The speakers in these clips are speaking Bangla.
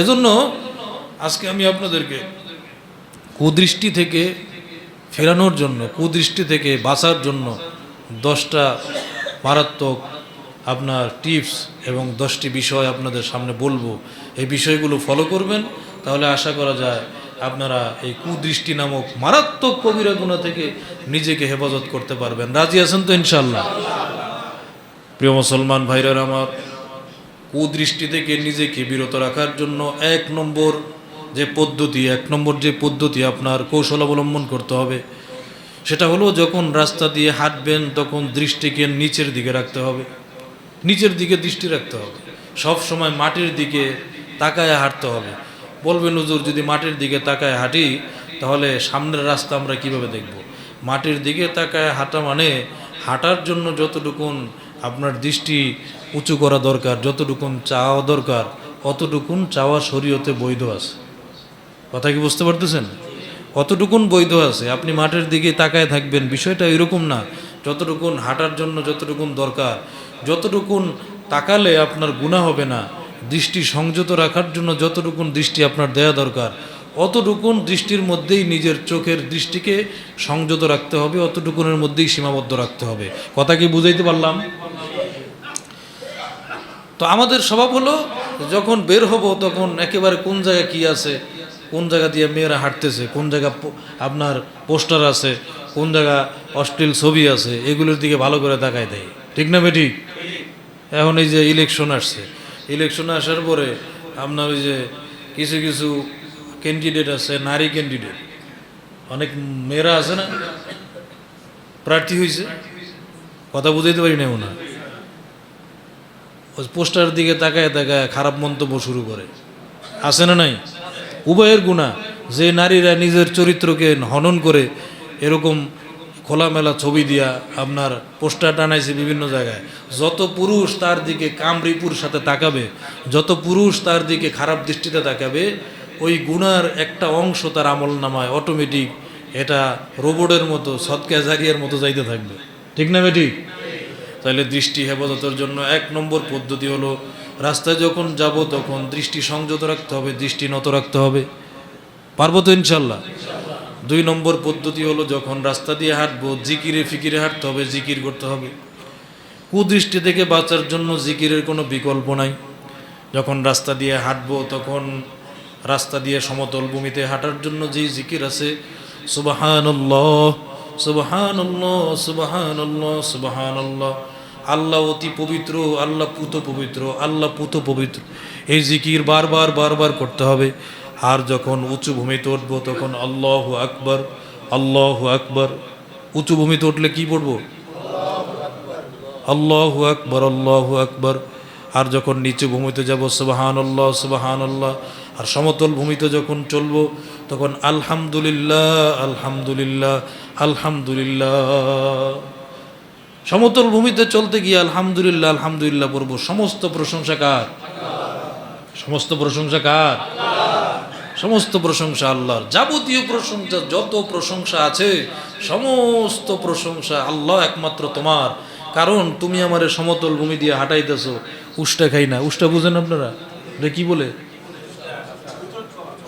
এজন্য আজকে আমি আপনাদেরকে কুদৃষ্টি থেকে ফেরানোর জন্য, কুদৃষ্টি থেকে বাঁচার জন্য দশটা মারাত্মক আপনার টিপস এবং দশটি বিষয় আপনাদের সামনে বলব। এই বিষয়গুলো ফলো করবেন, তাহলে আশা করা যায় আপনারা এই কুদৃষ্টি নামক মারাত্মক কবিরা গুণা থেকে নিজেকে হেফাজত করতে পারবেন। রাজি আছেন তো ইনশাল্লাহ প্রিয় মুসলমান ভাইরার আমার কুদৃষ্টি থেকে নিজেকে বিরত রাখার জন্য এক নম্বর যে পদ্ধতি, এক নম্বর যে পদ্ধতি আপনার কৌশল অবলম্বন করতে হবে, সেটা হলো যখন রাস্তা দিয়ে হাঁটবেন তখন দৃষ্টিকে নিচের দিকে রাখতে হবে, নিচের দিকে দৃষ্টি রাখতে হবে, সব সময় মাটির দিকে তাকায় হাঁটতে হবে। বলবেন, হুজুর, যদি মাটির দিকে তাকায় হাঁটি, তাহলে সামনের রাস্তা আমরা কীভাবে দেখব? মাটির দিকে তাকায় হাঁটা মানে হাঁটার জন্য যতটুকুন আপনার দৃষ্টি উঁচু করা দরকার, যতটুকুন চাওয়া দরকার, অতটুকুন চাওয়া শরীয়তে বৈধ আছে। কথা কি বুঝতে পারতেছেন? অতটুকুন বৈধ আছে। আপনি মাঠের দিকে তাকায় থাকবেন, বিষয়টা এরকম না। যতটুকুন হাঁটার জন্য যতটুকুন দরকার, যতটুকুন তাকালে আপনার গুণা হবে না। দৃষ্টি সংযত রাখার জন্য যতটুকুন দৃষ্টি আপনার দেয়া দরকার, অতটুকুন দৃষ্টির মধ্যেই নিজের চোখের দৃষ্টিকে সংযত রাখতে হবে, অতটুকুনের মধ্যেই সীমাবদ্ধ রাখতে হবে। কথা কি বুঝাইতে পারলাম? তো আমাদের স্বভাব হলো, যখন বের হব তখন একেবারে কোন জায়গায় কি আছে, কোন জায়গা দিয়ে মেয়েরা হাঁটতেছে, কোন জায়গা আপনার পোস্টার আছে, কোন জায়গা অশ্লীল ছবি আছে, এগুলোর দিকে ভালো করে তাকায় দেয়। ঠিক না বেঠিক এখন এই যে ইলেকশন আসছে ইলেকশন আসার পরে আপনার ওই যে কিছু কিছু ক্যান্ডিডেট আছে, নারী ক্যান্ডিডেট অনেক মেয়েরা আছে না, প্রার্থী হয়েছে কথা বুঝাইতে পারি না ওনা ওই পোস্টার দিকে তাকায় তাকায় খারাপ মন্তব্য শুরু করে। আছে না নাই? উভয়ের গুণা, যে নারীরা নিজের চরিত্রকে হনন করে এরকম খোলামেলা ছবি দিয়া আপনার পোস্টার টানাইছে বিভিন্ন জায়গায়, যত পুরুষ তার দিকে কামরিপুর সাথে তাকাবে, যত পুরুষ তার দিকে খারাপ দৃষ্টিতে তাকাবে, ওই গুণার একটা অংশ তার আমল নামায় অটোমেটিক এটা রোবটের মতো সৎকা জারিয়ার মতো যাইতে থাকবে। ঠিক না বেঠিক তাহলে দৃষ্টি হেফাজতের জন্য এক নম্বর পদ্ধতি হলো, রাস্তায় যখন যাব তখন দৃষ্টি সংযত রাখতে হবে, দৃষ্টি নত রাখতে হবে। পারব তো ইনশাল্লাহ দুই নম্বর পদ্ধতি হলো যখন রাস্তা দিয়ে হাঁটবো, জিকিরে ফিকিরে হাঁটতে হবে, জিকির করতে হবে। কুদৃষ্টি থেকে বাঁচার জন্য জিকিরের কোনো বিকল্প নাই। যখন রাস্তা দিয়ে হাঁটবো তখন রাস্তা দিয়ে সমতল ভূমিতে হাঁটার জন্য যেই জিকির আছে সুবাহান্লাহ সুবাহান্লাহ সুবাহান্লাহ সুবাহান্লাহ আল্লাহ অতি পবিত্র, আল্লাহ পুত পবিত্র, আল্লাহ পুত পবিত্র। এই জিকির বারবার বারবার করতে হবে। আর যখন উঁচু ভূমিতে উঠবো, তখন আল্লাহ আকবর আল্লাহ আকবর। উঁচু ভূমিতে উঠলে কি পড়ব? আল্লাহ আকবর আল্লাহ আকবর। আর যখন নিচু ভূমিতে যাব সুবাহান আল্লাহ সুবাহান আল্লাহ আর সমতল ভূমিতে যখন চলবো, তখন আলহামদুলিল্লাহ আলহামদুলিল্লাহ আলহামদুলিল্লাহ। সমতল ভূমিতে চলতে গিয়ে আলহামদুলিল্লাহ আলহামদুলিল্লাহ পড়ব। সমস্ত প্রশংসা কার? সমস্ত প্রশংসা কার? সমস্ত প্রশংসা আল্লাহর। যাবতীয় প্রশংসা, যত প্রশংসা আছে, সমস্ত প্রশংসা আল্লাহ একমাত্র তোমার। কারণ তুমি আমার সমতল ভূমি দিয়ে হাঁটাইতেছো। উষ্টা খাই না। উষ্টা বুঝেন আপনারা? এটা কি বলে?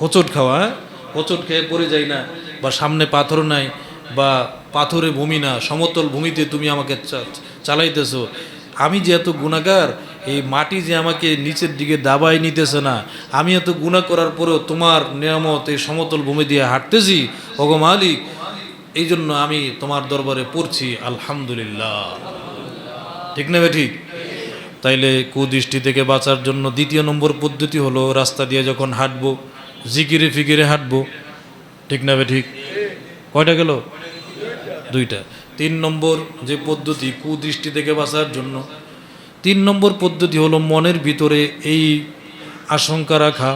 হোঁচট খাওয়া হ্যাঁ? হোঁচট খেয়ে পড়ে যাই না, বা সামনে পাথর নাই, বা পাথরে ভূমি না, সমতল ভূমিতে তুমি আমাকে চালাইতেছো। আমি যে এত গুণাগার, এই মাটি যে আমাকে নিচের দিকে দাবাই নিতেছে না, আমি এত গুণা করার পরেও তোমার নিয়ামত এই সমতল ভূমি দিয়ে হাঁটতেছি? ওগো মালিক, এই জন্য আমি তোমার দরবারে পড়ছি, আলহামদুলিল্লাহ। ঠিক না ঠিক? তাইলে কুদৃষ্টি থেকে বাঁচার জন্য দ্বিতীয় নম্বর পদ্ধতি হলো রাস্তা দিয়ে যখন হাঁটবো, জিকিরে ফিকিরে হাঁটবো। ঠিক না ঠিক? কয়টা গেল? দুইটা। তিন নম্বর যে পদ্ধতি, কুদৃষ্টি থেকে বাঁচার জন্য। তিন নম্বর পদ্ধতি হলো মনের ভিতরে এই আশঙ্কা রাখা,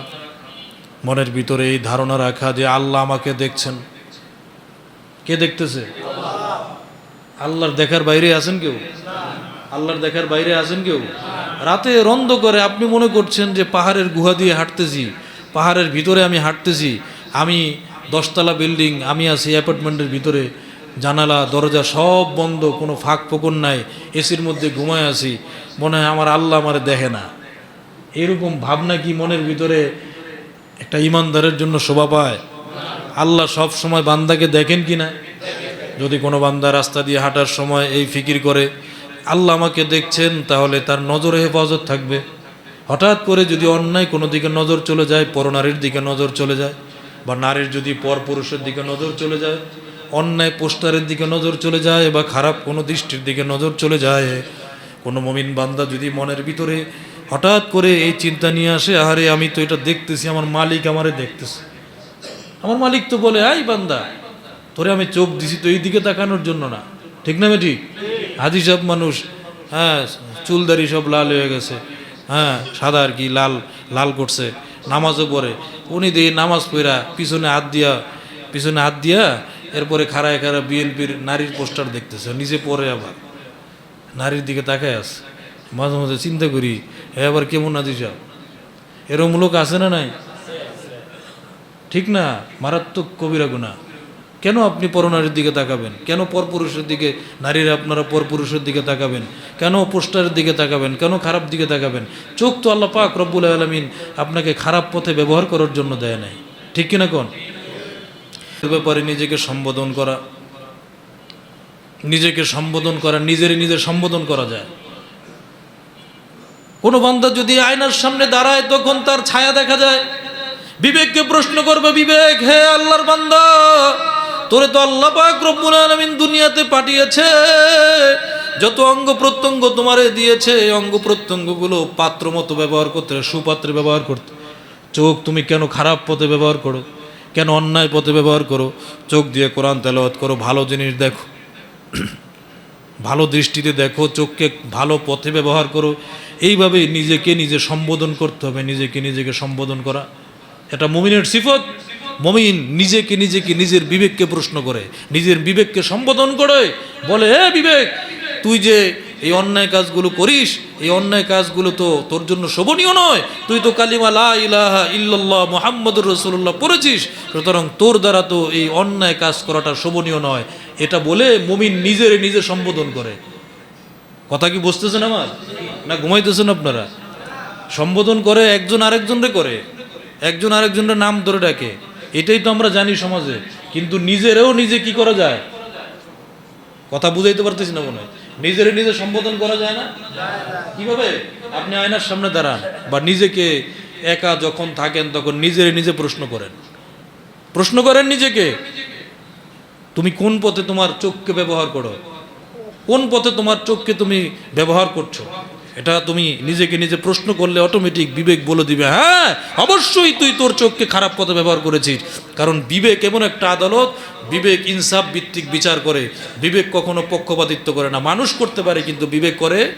মনের ভিতরে এই ধারণা রাখা যে আল্লাহ আমাকে দেখছেন। কে দেখতেছে? আল্লাহর দেখার বাইরে আছেন কেউ? আল্লাহর দেখার বাইরে আছেন কেউ? রাতে রন্ধ করে আপনি মনে করছেন যে পাহাড়ের গুহা দিয়ে হাঁটতেছি, পাহাড়ের ভিতরে আমি হাঁটতেছি, আমি দশতলা বিল্ডিং, আমি আছি অ্যাপার্টমেন্টের ভিতরে জানালা, দরজা সব বন্ধ, কোনো ফাঁক ফোকর নাই, এসির মধ্যে ঘুমায় আছি, মনে হয় আমার আল্লাহ আমার দেখে না। এরকম ভাবনা কি মনের ভিতরে একটা ইমানদারের জন্য শোভা পায়? আল্লাহ সব সময় বান্দাকে দেখেন কি না? যদি কোনো বান্দা রাস্তা দিয়ে হাঁটার সময় এই ফিকির করে, আল্লাহ আমাকে দেখছেন, তাহলে তার নজরে হেফাজত থাকবে। হঠাৎ করে যদি অন্যায় কোনো দিকে নজর চলে যায়, পরনারীর দিকে নজর চলে যায়, বা নারীর যদি পর পুরুষের দিকে নজর চলে যায় অন্যায় পোস্টারের দিকে নজর চলে যায় বা খারাপ কোনো দৃষ্টির দিকে নজর চলে যায়। কোনো মমিন বান্দা যদি মনের ভিতরে হঠাৎ করে এই চিন্তা নিয়ে আসে, আহারে আমি তো এটা দেখতেছি, আমার মালিক আমারে দেখতেছে। আমার মালিক তো বলে, আই বান্দা, তোরে আমি চোখ দিছি তো এই দিকে তাকানোর জন্য না। ঠিক না ঠিক হাজি সব মানুষ হ্যাঁ চুলদারি সব লাল হয়ে গেছে। হ্যাঁ সাদা আর কি, লাল লাল করছে। নামাজও পড়ে। উনি দিয়ে নামাজ পড়া, পিছনে হাত দিয়া, পিছনে হাত দিয়া এরপরে খাড়ায় খাড়া বিএনপির নারীর পোস্টার দেখতেছে, নিজে পরে আবার। নারীর দিকে তাকায় আছে। মাঝে মাঝে চিন্তা করি, এ আবার কেমন আছি সব এরম লোক আছে না নাই? ঠিক না? মারাত্মক কবিরা গুণা। কেন আপনি পরনারীর দিকে তাকাবেন? কেন পরপুরুষের দিকে, নারীরা আপনারা পরপুরুষের দিকে তাকাবেন? কেন পোস্টারের দিকে তাকাবেন? কেন খারাপ দিকে তাকাবেন? চোখ তো আল্লাহ পাক রব্বুল আলমিন আপনাকে খারাপ পথে ব্যবহার করার জন্য দেয় নাই। ঠিক কিনা কোন? ব্যাপারে নিজেকে সম্বোধন করা। নিজেকে সম্বোধন করা, নিজেরই নিজের সম্বোধন করা যায়। কোনো বান্দা যদি আয়নার সামনে দাঁড়ায়, তখন তার ছায়া দেখা যায়। বিবেককে প্রশ্ন করবে, বিবেক, হে আল্লাহর বান্দা, তোরে তো আল্লাহ পাক রব্বুল আলামিন দুনিয়াতে পাঠিয়েছে। যত অঙ্গ প্রত্যঙ্গ তোমারে দিয়েছে অঙ্গ প্রত্যঙ্গগুলো পাত্র মতো ব্যবহার করতে, সুপাত্রে ব্যবহার করতে। চোখ তুমি কেন খারাপ পথে ব্যবহার করো? কেন অন্যায় পথে ব্যবহার করো? চোখ দিয়ে কোরআন তেলাওয়াত করো, ভালো জিনিস দেখো। ভালো দৃষ্টিতে দেখো, চোখকে ভালো পথে ব্যবহার করো। এইভাবে নিজেকে নিজে সম্বোধন করতে হবে, নিজেকে নিজেকে সম্বোধন করা। এটা মমিনের সিফত। মমিন নিজেকে নিজেকে নিজের বিবেককে প্রশ্ন করে, নিজের বিবেককে সম্বোধন করে। বলে, হে বিবেক, তুই যে এই অন্যায় কাজগুলো করিস, এই অন্যায় কাজগুলো তো তোর জন্য শোভনীয় নয়। তুই তো কালিমা লা ইলাহা ইল্লাল্লাহ মুহাম্মদুর রাসূলুল্লাহ পড়েছিস, সুতরাং তোর দ্বারা তো এই অন্যায় কাজ করাটা শোভনীয় নয়। এটা বলে মমিন নিজের নিজে সম্বোধন করে। কথা কি বুঝতেছেন আমার? না ঘুমাইতেছেন আপনারা? সম্বোধন করে একজন আরেকজনরে করে। একজন আরেকজনের নাম ধরে ডাকে। এটাই তো আমরা জানি সমাজে। কিন্তু নিজেরও নিজে কি করা যায়? কথা বুঝাইতে পারতেছি না মনে হয়। নিজের নিজে সম্বোধন করা যায় না? কীভাবে? আপনি আয়নার সামনে দাঁড়ান বা নিজেকে একা যখন থাকেন তখন নিজের নিজে প্রশ্ন করেন। প্রশ্ন করেন নিজেকে, তুমি কোন পথে তোমার চোখকে ব্যবহার করো? কোন পথে তোমার চোখকে তুমি ব্যবহার করছ? এটা তুমি নিজেকে নিজে প্রশ্ন করলে অটোমেটিক বিবেক বলে দিবে হ্যাঁ অবশ্যই তুই তোর চোখকে খারাপ পথে ব্যবহার করেছিস। কারণ বিবেক এমন একটা আদালত, বিবেক ইনসাফ ভিত্তিক বিচার করে। বিবেক কখনো পক্ষপাতিত্ব করে না। মানুষ করতে পারে, কিন্তু বিবেক করে।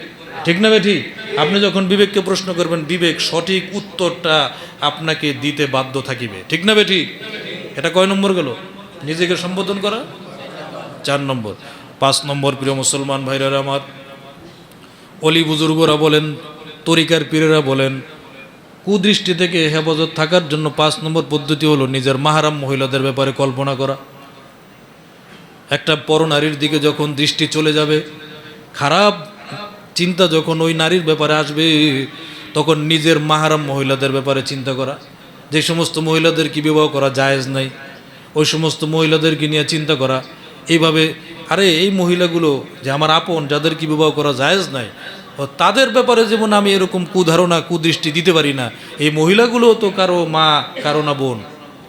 ঠিক না ঠিক আপনি যখন বিবেককে প্রশ্ন করবেন, বিবেক সঠিক উত্তরটা আপনাকে দিতে বাধ্য থাকিবে। ঠিক না ঠিক এটা কয় নম্বর গেল? নিজেকে সম্বোধন করা? চার নম্বর। পাঁচ নম্বর, প্রিয় মুসলমান ভাইরা আমার অলি বুজুর্গরা বলেন, তরিকার পীরেরা বলেন, কুদৃষ্টি থেকে হেফাজত থাকার জন্য পাঁচ নম্বর পদ্ধতি হলো নিজের মাহারাম মহিলাদের ব্যাপারে কল্পনা করা। একটা পরনারীর দিকে যখন দৃষ্টি চলে যাবে, খারাপ চিন্তা যখন ওই নারীর ব্যাপারে আসবে, তখন নিজের মাহারাম মহিলাদের ব্যাপারে চিন্তা করা। যে সমস্ত মহিলাদের কি বিবাহ করা জায়েজ নাই, ওই সমস্ত মহিলাদেরকে নিয়ে চিন্তা করা। এইভাবে আরে, এই মহিলাগুলো যে আমার আপন, যাদের কি বিবাহ করা জায়েজ নাই, ও তাদের ব্যাপারে যেমন আমি এরকম কুধারণা, কুদৃষ্টি দিতে পারি না, এই মহিলাগুলো তো কারও মা, কারও না বোন।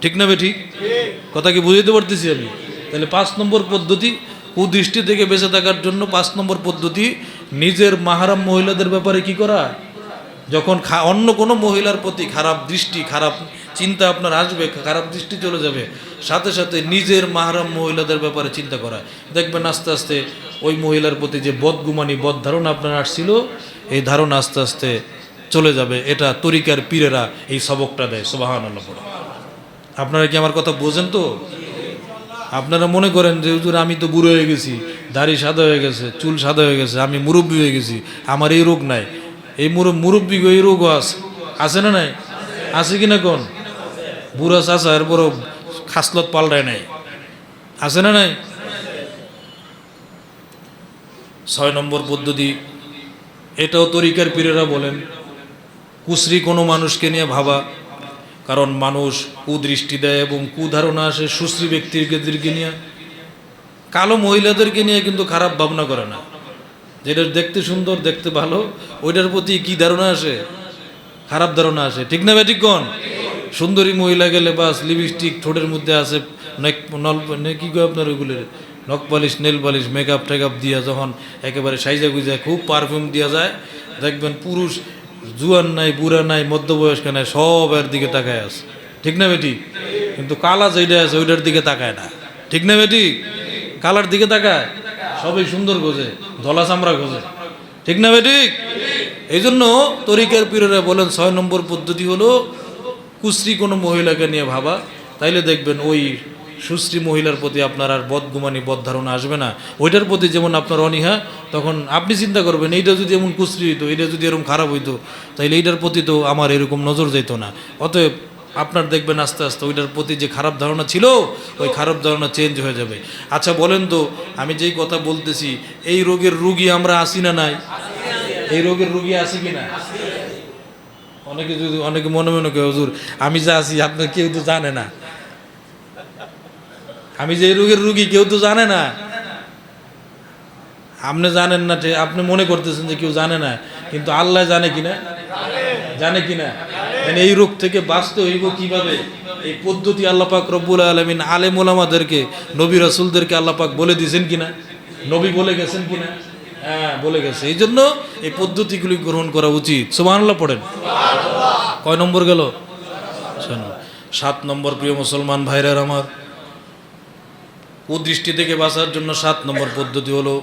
ঠিক না বে ঠিক? কথা কি বুঝাইতে পারতেছি আমি? তাহলে পাঁচ নম্বর পদ্ধতি, কুদৃষ্টি থেকে বেঁচে থাকার জন্য পাঁচ নম্বর পদ্ধতি, নিজের মাহারাম মহিলাদের ব্যাপারে কি করা? যখন অন্য কোনো মহিলার প্রতি খারাপ দৃষ্টি, খারাপ চিন্তা আপনার আসবে, খারাপ দৃষ্টি চলে যাবে, সাথে সাথে নিজের মাহারাম মহিলাদের ব্যাপারে চিন্তা করা। দেখবেন আস্তে আস্তে ওই মহিলার প্রতি যে বদগুমানি, বদ ধারণা আপনার আসছিল, এই ধারণা আস্তে আস্তে চলে যাবে। এটা তরিকার পীরেরা এই সবকটা দেয় সোবাহান আপনারা কি আমার কথা বোঝেন তো? আপনারা মনে করেন যে, হুজুর, আমি তো বুড়ো হয়ে গেছি, দাড়ি সাদা হয়ে গেছে, চুল সাদা হয়ে গেছে, আমি মুরব্বী হয়ে গেছি, আমার এই রোগ নাই। এই মুর, মুরব্বী এই রোগও আছে। আছে না নাই? আছে কিনা কোন? বুড়া চাষা এরপর খাসলত পাল্টায় নাই। আছে না নাই? ছয় নম্বর পদ্ধতি, এটাও তরিকার পীরেরা বলেন, কুশ্রী কোনো মানুষকে নিয়ে ভাবা, কারণ মানুষ কুদৃষ্টি দেয় এবং কুধারণা আসে সুশ্রী ব্যক্তিদেরকে নিয়ে, কালো মহিলাদেরকে নিয়ে কিন্তু খারাপ ভাবনা করে না। যেটা দেখতে সুন্দর, দেখতে ভালো, ওইটার প্রতি কি ধারণা আসে? খারাপ ধারণা আসে। ঠিক না ব্যাটিক কোন? সুন্দরী মহিলা গেলে বাস লিপস্টিক ঠোঁটের মধ্যে আছে নল কি কয় আপনার ওইগুলো নখ পালিশ, নেল পালিশ মেকআপ টেকআপ দিয়া যখন একেবারে সাইজা গুজা খুব পারফিউম দিয়া যায়, দেখবেন পুরুষ জুয়ান নাই, বুড়া নাই, মধ্যবয়স্ক নাই, সব এর দিকে তাকায় আছে। ঠিক না বেটি কিন্তু কালা যেটা আছে, ওইটার দিকে তাকায় না। ঠিক না বেটি কালার দিকে তাকায়। সবই সুন্দর গোজে ধলা চামড়া গোজে ঠিক না বেটি এই জন্য তরিকার পীরেরা বলেন, ছয় নম্বর পদ্ধতি হলো, কুশ্রী কোনো মহিলাকে নিয়ে ভাবা। তাইলে দেখবেন ওই সুশ্রী মহিলার প্রতি আপনার আর বদগুমানি বদ ধারণা আসবে না। ওইটার প্রতি যেমন আপনার অনীহা, তখন আপনি চিন্তা করবেন, এইটা যদি এমন কুশ্রী হইতো এটা যদি এরকম খারাপ হইতো, তাইলে এইটার প্রতি তো আমার এরকম নজর যেত না। অতএব আপনার দেখবেন আস্তে আস্তে ওইটার প্রতি যে খারাপ ধারণা ছিল, ওই খারাপ ধারণা চেঞ্জ হয়ে যাবে। আচ্ছা বলেন তো, আমি যেই কথা বলতেছি, এই রোগের রুগী আমরা আসি না নাই? এই রোগের রুগী আছে কি না? অনেকে যদি, অনেকে মনে মনে করে হুজুর, আমি যা আছি আপনার কেউ তো জানে না। আমি যে রোগের রুগী, কেউ তো জানে না। আপনি জানেন না আপনি মনে করতেছেন যে কেউ জানে না, কিন্তু আল্লাহ জানে কিনা জানে কিনা এই রোগ থেকে বাঁচতে হইব কীভাবে? এই পদ্ধতি আল্লাহ পাক রব্বুল আলমিন আলেম ওলামাদেরকে নবী রাসুলদেরকে আল্লাহ পাক বলে দিয়েছেন কিনা? নবী বলে গেছেন কিনা? হ্যাঁ বলে গেছে। এই জন্য এই পদ্ধতিগুলি গ্রহণ করা উচিত। আল্লাহ পড়েন। কয় নম্বর গেল? শোনো, সাত নম্বর প্রিয় মুসলমান ভাইরার আমার। কুদৃষ্টি থেকে বাঁচার জন্য সাত নম্বর পদ্ধতি হলো,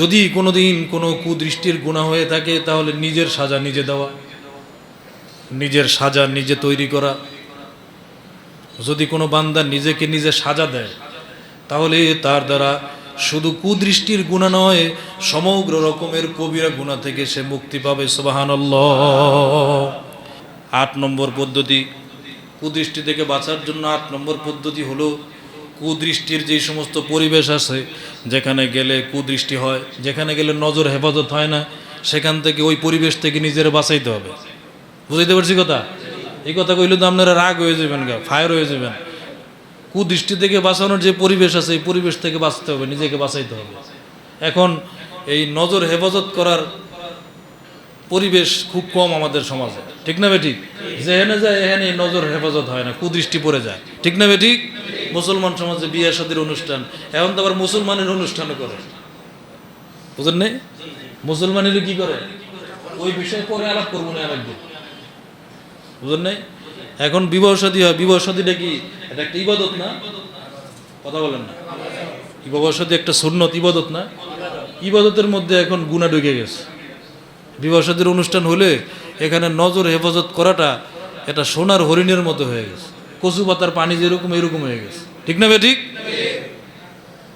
যদি কোনোদিন কোনো কুদৃষ্টির গুণা হয়ে থাকে, তাহলে নিজের সাজা নিজে দেওয়া। নিজের সাজা নিজে তৈরি করা। যদি কোনো বান্দা নিজেকে নিজে সাজা দেয়, তাহলে তার দ্বারা শুধু কুদৃষ্টির গুণা নয়, সমগ্র রকমের কবিরা গুণা থেকে সে মুক্তি পাবে সোবাহান আট নম্বর পদ্ধতি, কুদৃষ্টি থেকে বাঁচার জন্য আট নম্বর পদ্ধতি হলো, কুদৃষ্টির যে সমস্ত পরিবেশ আছে, যেখানে গেলে কুদৃষ্টি হয়, যেখানে গেলে নজর হেফাজত হয় না, সেখান থেকে ওই পরিবেশ থেকে নিজের বাঁচাইতে হবে। বুঝাইতে পারছি কথা? এই কথা কইলে তো আপনারা রাগ হয়ে যাবেন ফায়ার হয়ে যাবেন। কুদৃষ্টি থেকে বাঁচানোর যে পরিবেশ আছে, এই পরিবেশ থেকে বাঁচতে হবে, নিজেকে বাঁচাইতে হবে। এখন এই নজর হেফাজত করার পরিবেশ খুব কম আমাদের সমাজে। ঠিক না বেঠিক যেখানে যায় এখানে নজর হেফাজত হয় না, কুদৃষ্টি পড়ে যায়। ঠিক না বেঠিক মুসলমান সমাজে বিয়ে শাদীর অনুষ্ঠান, এখন তো আবার মুসলমানের অনুষ্ঠানও করে। বুঝলেন নেই? মুসলমানেরও কি করে? ওই বিষয়ে পরে আলাপ করব না আরেকদিন। বুঝলেন নাই? এখন বিবাহ সাদী হয়, বিবাহ সাদীটা কি এটা একটা ইবাদত না? কথা বলেন না। বিবাহ সাদী একটা সুন্নত, ইবাদত না? ইবাদতের মধ্যে এখন গুণা ঢুকে গেছে। বিবাহ সাদীর অনুষ্ঠান হলে এখানে নজর হেফাজত করাটা এটা সোনার হরিণের মতো হয়ে গেছে। কচু পাতার পানি যেরকম, এরকম হয়ে গেছে। ঠিক না বে ঠিক?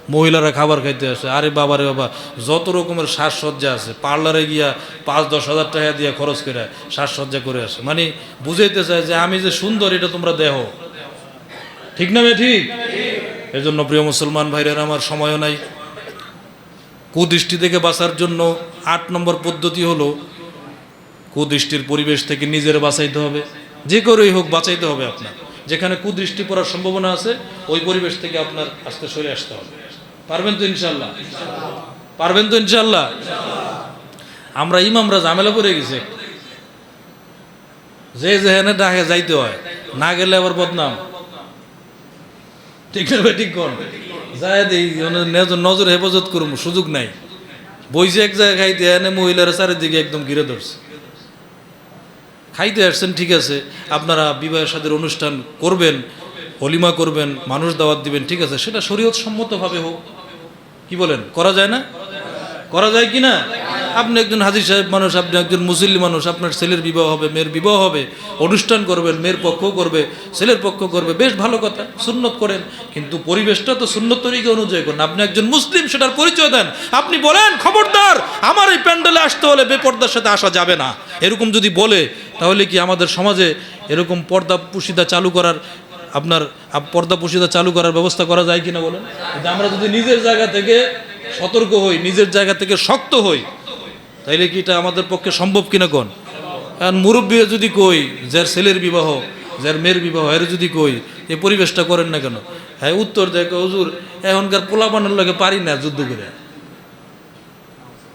মহিলারা খাবার খাইতে আসে। আরে বাবা রে বাবা, যত রকমের সাজসজ্জা আছে, পার্লারে গিয়া পাঁচ, দশ হাজার টাকা দিয়ে খরচ করে সাজসজ্জা করে আসে। মানে বুঝাইতে চায় যে আমি যে সুন্দর, এটা তোমরা দেহ। ঠিক না ঠিক? এজন্য প্রিয় মুসলমান ভাইরা আমার সময়ও নাই। কুদৃষ্টি থেকে বাঁচার জন্য আট নম্বর পদ্ধতি হলো, কুদৃষ্টির পরিবেশ থেকে নিজের বাঁচাইতে হবে। যে করেই হোক বাঁচাইতে হবে আপনার। যেখানে কুদৃষ্টি পড়ার সম্ভাবনা আছে, ওই পরিবেশ থেকে আপনার আস্তে সরে আসতে হবে। পারবেন তো ইনশাল্লাহ পারবেন তো ইনশাল্লাহ আমরা ইমামরা ঝামেলা পড়ে গেছে। যে যেখানে ডাকে যাইতে হয়, না গেলে আবার বদনাম। ঠিক না ঠিক কোন? যায় দেই নজর- হেফাজত করব সুযোগ নাই। বইছে এক জায়গায় খাইতে, এনে মহিলারা চারিদিকে একদম ঘিরে ধরছে। খাইতে আসছেন, ঠিক আছে। আপনারা বিবাহ সাদের অনুষ্ঠান করবেন, হলিমা করবেন, মানুষ দাওয়াত দিবেন, ঠিক আছে। সেটা শরীয়ত সম্মতভাবে হোক। কি বলেন? করা যায় না? করা যায় কি না? আপনি একজন হাজির সাহেব মানুষ, আপনি একজন মুসলিম মানুষ, আপনার ছেলের বিবাহ হবে, মেয়ের বিবাহ হবে, অনুষ্ঠান করবেন, মেয়ের পক্ষ করবে, ছেলের পক্ষ করবে, বেশ ভালো কথা, সুন্নত করেন, কিন্তু পরিবেশটা তো সুন্নত তরিকা অনুযায়ী করেন। আপনি একজন মুসলিম, সেটার পরিচয় দেন। আপনি বলেন, খবরদার, আমার এই প্যান্ডেলে আসতে হলে বেপর্দার সাথে আসা যাবে না। এরকম যদি বলে, তাহলে কি আমাদের সমাজে এরকম পর্দা পুশিদা চালু করার আপনার আপ- পর্দা পুশিদা চালু করার ব্যবস্থা করা যায় কিনা বলেন? আমরা যদি নিজের জায়গা থেকে সতর্ক হই, নিজের জায়গা থেকে শক্ত হই, তাইলে কি এটা আমাদের পক্ষে সম্ভব কিনা কোন? কারণ মুরব্বী যদি কই, যার ছেলের বিবাহ, যার মেয়ের বিবাহ, এর যদি কই এই পরিবেশটা করেন না কেন? হ্যাঁ উত্তর দেয় হুজুর, এখনকার পোলা বানার লাগে পারি না যুদ্ধ করে।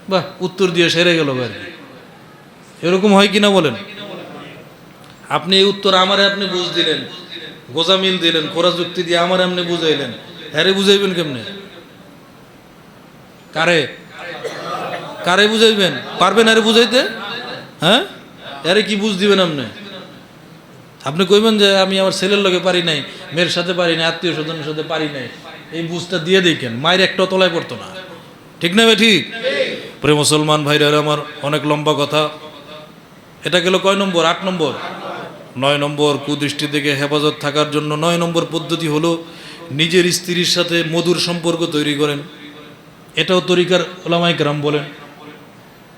বাহ, উত্তর দিয়ে সেরে গেল আর কি এরকম হয় কিনা বলেন? আপনি এই উত্তর আমারে আপনি বুঝ দিলেন। গোজামিল দিলেন খোরা যুক্তি দিয়ে আমার এমনি বুঝাইলেন। হ্যারে বুঝাইবেন কেমনে? কারে? কারে বুঝাইবেন? পারবেন আরে বুঝাইতে? হ্যাঁ? আরে কি বুঝ দিবেন আপনি? আপনি কইবেন যে আমি আমার ছেলের লোকে পারি নাই, মেয়ের সাথে পারি নাই, আত্মীয় স্বজনের সাথে পারি নাই। এই বুঝটা দিয়ে দেখেন, মায়ের একটা তলায় পড়তো না। ঠিক না ভাই, ঠিক? প্রে মুসলমান ভাইরা আমার অনেক লম্বা কথা। এটা গেল কয় নম্বর? আট নম্বর? নয় নম্বর কুদৃষ্টি থেকে হেফাজত থাকার জন্য নয় নম্বর পদ্ধতি হলো নিজের স্ত্রীর সাথে মধুর সম্পর্ক তৈরি করেন। এটাও তরিকার ওলামাই গ্রাম বলেন।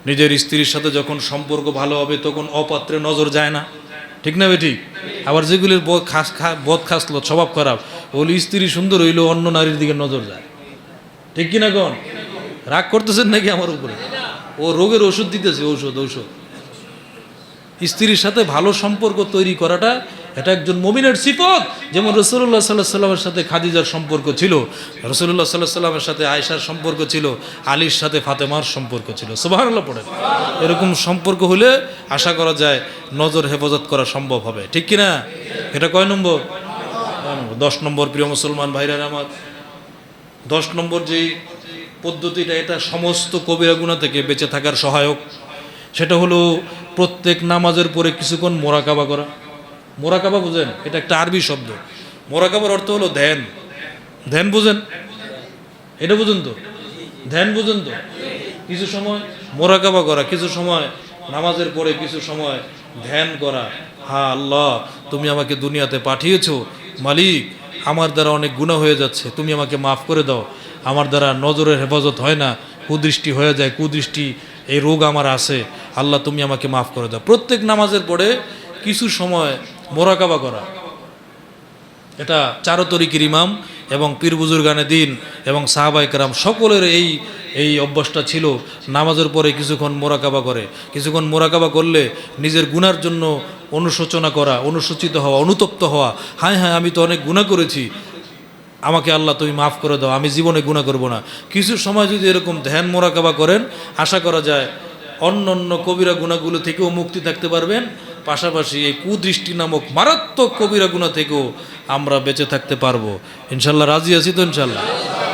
নিজের স্ত্রীর সাথে যখন সম্পর্ক ভালো হবে তখন অপাত্রে নজর যায় না। ঠিক না বে ঠিক আবার যেগুলির বদ খাস বদ খাসলো স্বভাব খারাপ, ওগুলি স্ত্রী সুন্দর হইলেও অন্য নারীর দিকে নজর যায়। ঠিক কিনা কোন? রাগ করতেছেন নাকি আমার উপরে? ও রোগের ওষুধ দিতেছে ঔষধ ঔষধ। স্ত্রীর সাথে ভালো সম্পর্ক তৈরি করাটা এটা একজন মমিনের সিফত। যেমন রসুল্লাহ সাল্লাহ সাল্লামের সাথে খাদিজার সম্পর্ক ছিল রসুল্লাহ সাল্লাহ সাল্লামের সাথে আয়েশার সম্পর্ক ছিল, আলীর সাথে ফাতেমার সম্পর্ক ছিল। সুবাহান্লাহ পড়ে এরকম সম্পর্ক হলে আশা করা যায় নজর হেফাজত করা সম্ভব হবে। ঠিক কিনা? এটা কয় নম্বর? দশ নম্বর প্রিয় মুসলমান ভাইরা আমার। দশ নম্বর যেই পদ্ধতিটা, এটা সমস্ত কবিরা গুণা থেকে বেঁচে থাকার সহায়ক। সেটা হলো প্রত্যেক নামাজের পরে কিছুক্ষণ মোরাকাবা করা। মোরাকাবা বুঝেন? এটা একটা আরবি শব্দ। মোরাকাবার অর্থ হলো ধ্যান। ধ্যান বুঝেন? এটা বুঝুন তো? ধ্যান বুঝুন তো? কিছু সময় মোরাকাবা করা, কিছু সময় নামাজের পরে কিছু সময় ধ্যান করা। হা আল্লাহ, তুমি আমাকে দুনিয়াতে পাঠিয়েছো, মালিক। আমার দ্বারা অনেক গুণা হয়ে যাচ্ছে, তুমি আমাকে মাফ করে দাও। আমার দ্বারা নজরের হেফাজত হয় না, কুদৃষ্টি হয়ে যায়, কুদৃষ্টি এই রোগ আমার আছে, আল্লাহ তুমি আমাকে মাফ করে দাও। প্রত্যেক নামাজের পরে কিছু সময় মোরাকাবা করা। এটা চারো তরিকের ইমাম এবং পীর বুজুর্গানে দিন এবং সাহাবাই কারাম সকলের এই এই অভ্যাসটা ছিল। নামাজের পরে কিছুক্ষণ মোরাকাবা করে। কিছুক্ষণ মোরাকাবা করলে নিজের গুনার জন্য অনুশোচনা করা অনুসূচিত হওয়া, অনুতপ্ত হওয়া। হায় হায়, আমি তো অনেক গুণা করেছি। আমাকে আল্লাহ তুমি মাফ করে দাও, আমি জীবনে গুণা করব না। কিছু সময় যদি এরকম ধ্যান মোরাকাবা করেন, আশা করা যায় অন্য অন্য কবিরা গুণাগুলো থেকেও মুক্তি থাকতে পারবেন। পাশাপাশি এই কুদৃষ্টি নামক মারাত্মক কবিরা গুণা থেকেও আমরা বেঁচে থাকতে পারব। ইনশাল্লাহ রাজি আছি তো ইনশাল্লাহ।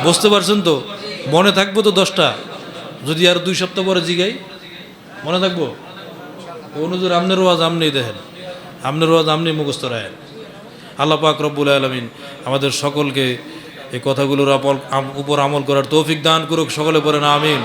বুঝতে পারছেন তো? মনে থাকব তো দশটা? যদি আর দুই সপ্তাহ পরে জিগাই, মনে থাকব? অনুজুর আমনের ওয়াজ আমনি দেখেন। আমনের ওয়াজ আমনি মুখস্থ রায়েন আল্লাহ পাক রব্বুল আলমিন আমাদের সকলকে এই কথাগুলোর উপর আমল করার তৌফিক দান করুক। সকলে বলেন আমিন।